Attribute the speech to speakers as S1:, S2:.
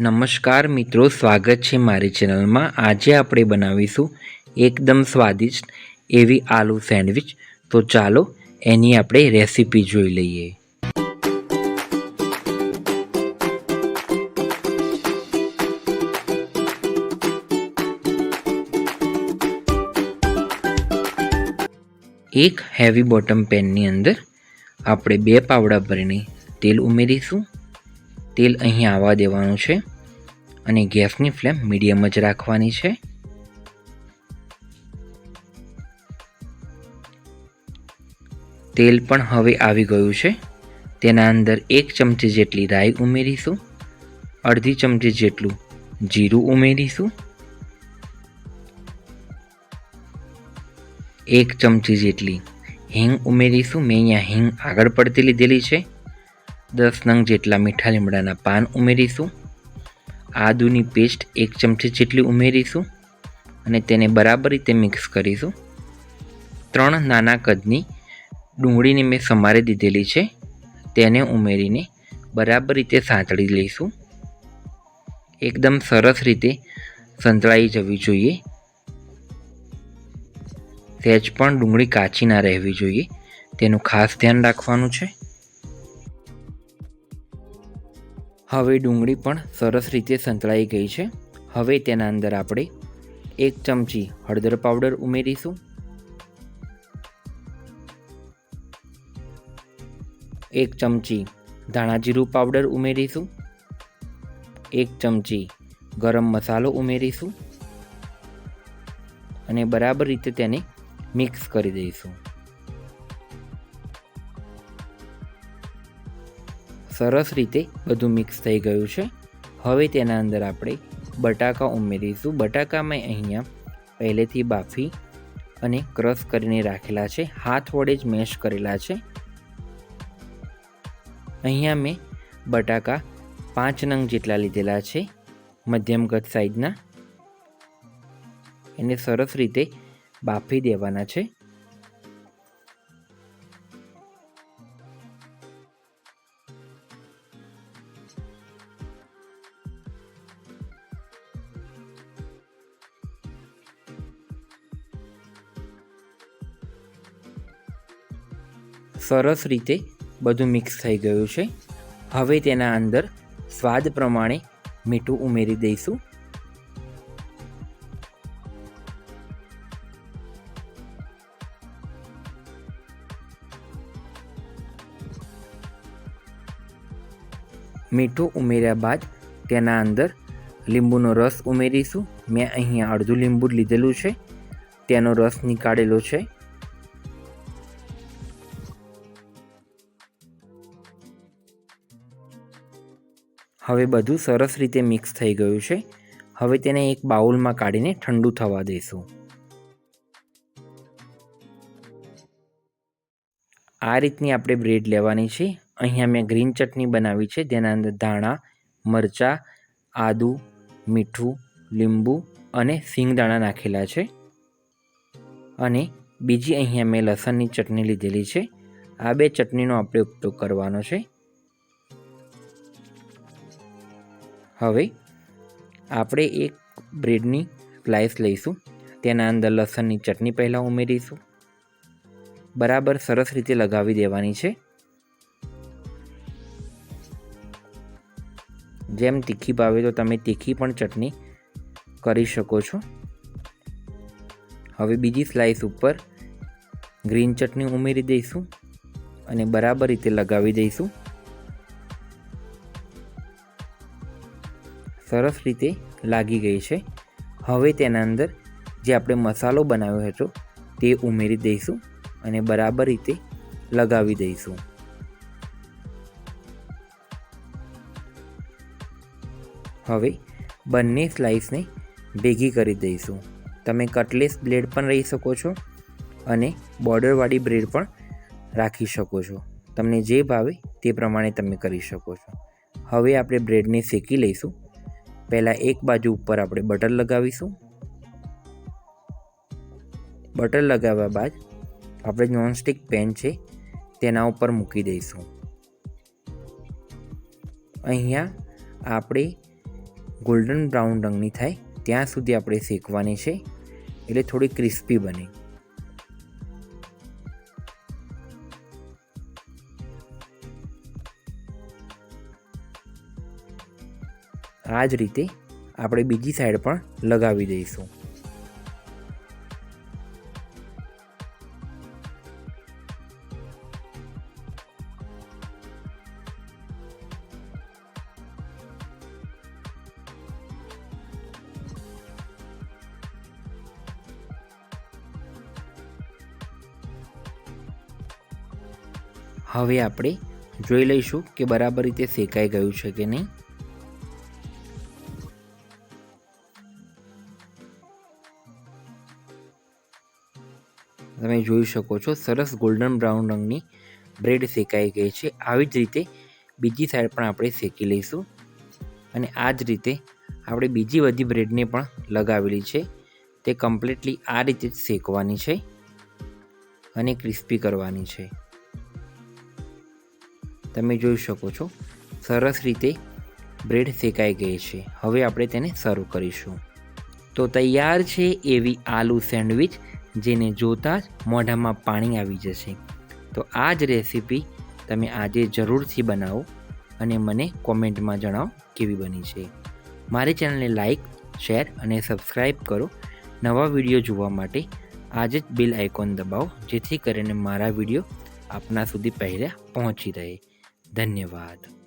S1: નમસ્કાર મિત્રો, સ્વાગત છે મારી ચેનલમાં. આજે આપણે બનાવીશું એકદમ સ્વાદિષ્ટ એવી આલુ સેન્ડવિચ. તો ચાલો, એની આપણે રેસીપી જોઈ લઈએ. એક હેવી બોટમ પેનની અંદર આપણે બે પાવડા ભરીને તેલ ઉમેરીશું. તેલ અહીં આવવા દેવાનું છે અને ગેસની ફ્લેમ મીડિયમ જ રાખવાની છે. તેલ પણ હવે આવી ગયું છે. તેના અંદર એક ચમચી જેટલી રાઈ ઉમેરીશું, અડધી ચમચી જેટલું જીરું ઉમેરીશું, એક ચમચી જેટલી હિંગ ઉમેરીશું. મેં અહીંયા હિંગ આગળ પડતી લીધેલી છે. દસ નંગ જેટલા મીઠા લીમડાના પાન ઉમેરીશું. આદુની પેસ્ટ એક ચમચી જેટલી ઉમેરીશું અને તેને બરાબર રીતે મિક્સ કરીશું. ત્રણ નાના કદની ડુંગળીને મેં સમારી દીધેલી છે. તેને ઉમેરીને બરાબર રીતે સાંતળી લઈશું. એકદમ સરસ રીતે સંતળાઈ જવી જોઈએ. સહેજ પણ ડુંગળી કાચી ના રહેવી જોઈએ. તેનું ખાસ ધ્યાન રાખવાનું છે. હવે ડુંગળી પણ સરસ રીતે સંતળાઈ ગઈ છે. હવે તેના અંદર આપણે એક ચમચી હળદર પાવડર ઉમેરીશું. એક ચમચી ધાણા જીરું પાવડર ઉમેરીશું. એક ચમચી ગરમ મસાલો ઉમેરીશું. અને બરાબર રીતે તેને મિક્સ કરી દઈશું. સરસ રીતે બધું મિક્સ થઈ ગયું છે. હવે તેના અંદર આપણે બટાકા ઉમેરીશું. બટાકા મેં અહીંયા પહેલેથી બાફી અને ક્રશ કરીને રાખેલા છે. હાથ વડે જ મેશ કરેલા છે. અહીંયા મેં બટાકા પાંચ નંગ જેટલા લીધેલા છે મધ્યમ કદ સાઈઝના એને સરસ રીતે બાફી દેવાના છે. સરસ રીતે બધું મિક્સ થઈ ગયું છે. હવે તેના અંદર સ્વાદ પ્રમાણે મીઠું ઉમેરી દઈશું. મીઠું ઉમેર્યા બાદ તેના અંદર લીંબુનો રસ ઉમેરીશું. મેં અહીંયા અડધું લીંબુ લીધેલું છે. તેનો રસ નીકાળેલો છે. હવે બધું સરસ રીતે મિક્સ થઈ ગયું છે. હવે તેને એક બાઉલમાં કાઢીને ઠંડુ થવા દઈશું આ રીતની આપણે બ્રેડ લેવાની છે. અહીંયા મેં ગ્રીન ચટણી બનાવી છે. તેના અંદર ધાણા, મરચાં, આદુ, મીઠું, લીંબુ અને સિંગદાણા નાખેલા છે. અને બીજી અહીંયા મેં લસણની ચટણી લીધેલી છે. આ બે ચટણીનો આપણે ઉપયોગ કરવાનો છે. હવે આપણે એક બ્રેડની સ્લાઇસ લઈશું. તેના અંદર લસણની ચટણી પહેલાં ઉમેરીશું. બરાબર સરસ રીતે લગાવી દેવાની છે. જેમ તીખી ભાવે તો તમે તીખી પણ ચટણી કરી શકો છો. હવે બીજી સ્લાઇસ ઉપર ગ્રીન ચટણી ઉમેરી દઈશું અને બરાબર રીતે લગાવી દઈશું. સરસ રીતે લાગી ગઈ છે. હવે તેના અંદર જે આપણે મસાલો બનાવ્યો હતો, તે ઉમેરી દઈશું અને બરાબર રીતે લગાવી દઈશું. હવે બંને સ્લાઇસને ભેગી કરી દઈશું. તમે કટલેસ બ્લેડ પણ રહી શકો છો અને બોર્ડરવાળી બ્રેડ પણ રાખી શકો છો. તમને જે ભાવે તે પ્રમાણે તમે કરી શકો છો. હવે આપણે બ્રેડને શેકી લઈશું. પહેલાં એક બાજુ ઉપર આપણે બટર લગાવીશું. બટર લગાવ્યા બાદ આપણે નોનસ્ટિક પેન છે તેના ઉપર મૂકી દઈશું. અહીંયા આપણે ગોલ્ડન બ્રાઉન રંગની થાય ત્યાં સુધી આપણે શેકવાની છે. એટલે થોડી ક્રિસ્પી બને. આ જ રીતે આપણે બીજી સાઈડ પણ લગાવી દઈશું. હવે આપણે જોઈ લઈશું કે બરાબર રીતે શેકાઈ ગયું છે કે નહીં. તમે જોઈ શકો છો, સરસ ગોલ્ડન બ્રાઉન રંગની બ્રેડ શેકાઈ ગઈ છે. આવી જ રીતે બીજી સાઈડ પણ આપણે શેકી લઈશું. અને આ જ રીતે આપણે બીજી બધી બ્રેડને પણ લગાવેલી છે. તે કમ્પ્લીટલી આ રીતે જ શેકવાની છે અને ક્રિસ્પી કરવાની છે. તમે જોઈ શકો છો, સરસ રીતે બ્રેડ શેકાઈ ગઈ છે. હવે આપણે તેને સર્વ કરીશું. તો તૈયાર છે એવી આલુ સેન્ડવિચ જેને જોતાં જ મોઢામાં પાણી આવી જશે. તો આ જ રેસીપી તમે આજે જરૂરથી બનાવો અને મને કોમેન્ટમાં જણાવો કેવી બની છે. મારી ચેનલને લાઈક, શેર અને સબસ્ક્રાઈબ કરો. નવા વીડિયો જોવા માટે આજે જ બિલ આઇકોન દબાવો, જેથી કરીને મારા વીડિયો આપના સુધી પહેલાં પહોંચી રહે. ધન્યવાદ.